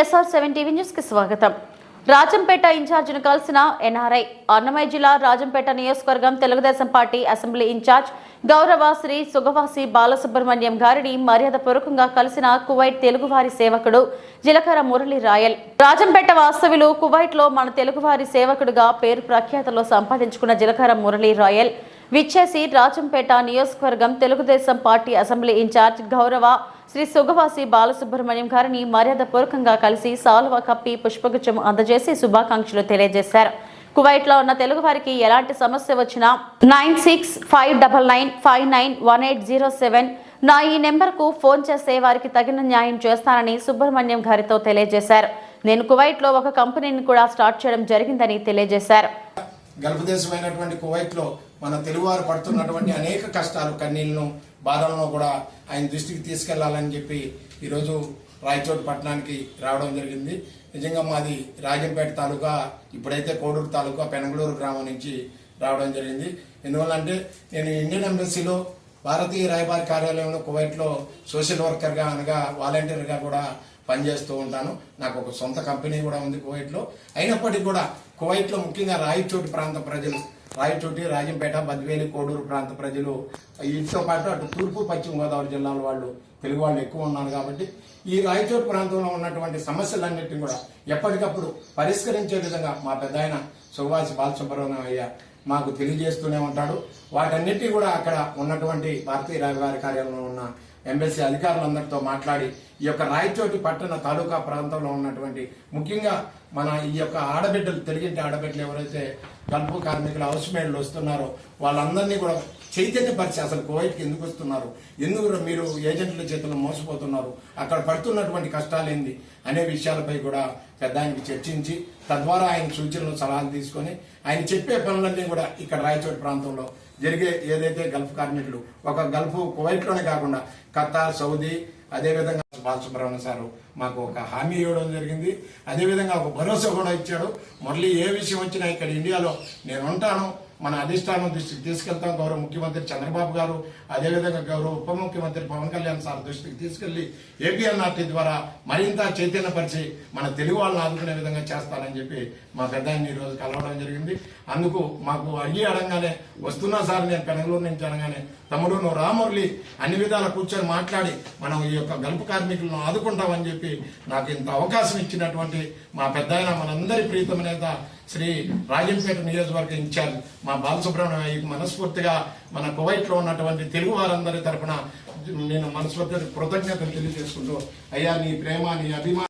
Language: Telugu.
ఎస్ఆర్ సెవెన్ టీవీ న్యూస్కి స్వాగతం. రాజంపేట ఇన్ఛార్జిను కలిసిన ఎన్ఆర్ఐ అన్నమయ్య జిల్లా రాజంపేట నియోజకవర్గం తెలుగుదేశం పార్టీ అసెంబ్లీ ఇన్ఛార్జ్ గౌరవ శ్రీ సుగవాసి బాలసుబ్రహ్మణ్యం గారిని మర్యాదపూర్వకంగా కలిసిన కువైట్ తెలుగువారి సేవకుడు జిలకర మురళి రాయల్. రాజంపేట వాస్తవ్యులు కువైట్లో మన తెలుగువారి సేవకుడుగా పేరు ప్రఖ్యాతలో సంపాదించుకున్న జిలకర మురళి రాయల్ విచ్చేసి రాజంపేట నియోజకవర్గం తెలుగుదేశం పార్టీ అసెంబ్లీ ఇన్ఛార్జ్ గౌరవ శ్రీ సుగవాసి బాలసుబ్రహ్మణ్యం గారిని మర్యాదపూర్వకంగా కలిసి సాల్వ కప్పి పుష్పగుచ్చం అందజేసి శుభాకాంక్షలు తెలియజేశారు. కువైట్లో ఉన్న తెలుగు వారికి ఎలాంటి సమస్య వచ్చినా nine six five double nine five nine one eight zero seven నా ఈ నెంబర్కు ఫోన్ చేస్తే వారికి తగిన న్యాయం చేస్తానని సుబ్రహ్మణ్యం గారితో తెలియజేశారు. నేను కువైట్లో ఒక కంపెనీని కూడా స్టార్ట్ చేయడం జరిగిందని తెలియజేశారు. గల్ఫ్ దేశమైనటువంటి కువైట్లో మన తెలుగువారు పడుతున్నటువంటి అనేక కష్టాలు కన్నీళ్ళను బాధలను కూడా ఆయన దృష్టికి తీసుకెళ్ళాలని చెప్పి ఈరోజు రాయచోటి పట్టణానికి రావడం జరిగింది. నిజంగా మాది రాజంపేట తాలూకా ఇప్పుడైతే కోడూరు తాలూకా పెనగలూరు గ్రామం నుంచి రావడం జరిగింది. ఎందువల్లంటే నేను ఇండియన్ ఎంబసీలో భారతీయ రాయబారి కార్యాలయంలో కువైట్లో సోషల్ వర్కర్గా అనగా వాలంటీర్గా కూడా పనిచేస్తూ ఉంటాను. నాకు ఒక సొంత కంపెనీ కూడా ఉంది కువైట్లో. అయినప్పటికీ కూడా కువైట్లో ముఖ్యంగా రాయచోటి ప్రాంత ప్రజలు రాయచోటి రాజంపేట బద్వేలి కోడూరు ప్రాంత ప్రజలు వీటితో పాటు అటు తూర్పు పశ్చిమ గోదావరి జిల్లాల వాళ్ళు తెలుగు వాళ్ళు ఎక్కువ ఉన్నారు కాబట్టి ఈ రాయచోటి ప్రాంతంలో ఉన్నటువంటి సమస్యలన్నింటినీ కూడా ఎప్పటికప్పుడు పరిష్కరించే విధంగా మా పెద్ద ఆయన సుభాష్ బాలసుబ్రహ్మణ్యం అయ్య మాకు తెలియజేస్తూనే ఉంటాడు. వాటన్నిటి కూడా అక్కడ ఉన్నటువంటి భారతీయ రాయబారి కార్యాలయంలో ఉన్న ఎంబసీ అధికారులందరితో మాట్లాడి ఈ యొక్క రాయచోటి పట్టణ తాలూకా ప్రాంతంలో ఉన్నటువంటి ముఖ్యంగా మన ఈ యొక్క ఆడబిడ్డలు తెలుగింటి ఆడబిడ్డలు ఎవరైతే కలుపు కార్మికులు హౌస్ వస్తున్నారో వాళ్ళందరినీ కూడా చైతన్యపరిచి అసలు కువైట్కి ఎందుకు వస్తున్నారు? ఎందుకు మీరు ఏజెంట్ల చేతుల్లో మోసపోతున్నారు? అక్కడ పడుతున్నటువంటి కష్టాలు ఏంది? అనే విషయాలపై కూడా పెద్ద ఆయనకి చర్చించి తద్వారా ఆయన సూచనలు సలహాలు తీసుకొని ఆయన చెప్పే పనులన్నీ కూడా ఇక్కడ రాయచోటి ప్రాంతంలో జరిగే ఏదైతే గల్ఫ్ కార్మికులు ఒక గల్ఫ్ కువైట్లోనే కాకుండా ఖతార్ సౌదీ అదేవిధంగా బాలసుబ్రహ్మణ్య సారు మాకు ఒక హామీ ఇవ్వడం జరిగింది. అదేవిధంగా ఒక భరోసా కూడా ఇచ్చాడు. మురళి ఏ విషయం వచ్చినా ఇక్కడ ఇండియాలో నేను ఉంటాను. మన అధిష్టానం దృష్టికి తీసుకెళ్తాం. గౌరవ ముఖ్యమంత్రి చంద్రబాబు గారు అదేవిధంగా గౌరవ ఉప ముఖ్యమంత్రి పవన్ కళ్యాణ్ సార్ దృష్టికి తీసుకెళ్ళి ఏపీఎన్ఆర్టీ ద్వారా మరింత చైతన్యపరిచి మన తెలుగు వాళ్ళని ఆదుకునే విధంగా చేస్తానని చెప్పి మా పెద్ద ఈ రోజు కలవడం జరిగింది. అందుకు మాకు అడిగి అడగానే వస్తున్నా సార్ నేను పెనగలూరు నుంచి అనగానే తమ్ముడు నువ్వు రామురళి అన్ని విధాల కూర్చొని మాట్లాడి మనం ఈ యొక్క గల్ప కార్మికులను ఆదుకుంటామని చెప్పి నాకు ఇంత అవకాశం ఇచ్చినటువంటి మా పెద్ద మనందరి ప్రీతమ నేత శ్రీ రాజంపేట నియోజకవర్గ ఇన్ఛార్జ్ మా బాలసుబ్రహ్మణ్యం మనస్ఫూర్తిగా మన కువైట్లో ఉన్నటువంటి తెలుగు వారందరి తరపున నేను మనస్ఫూర్తిగా కృతజ్ఞతలు తెలియజేసుకుంటూ అయ్యా నీ ప్రేమ నీ అభిమానం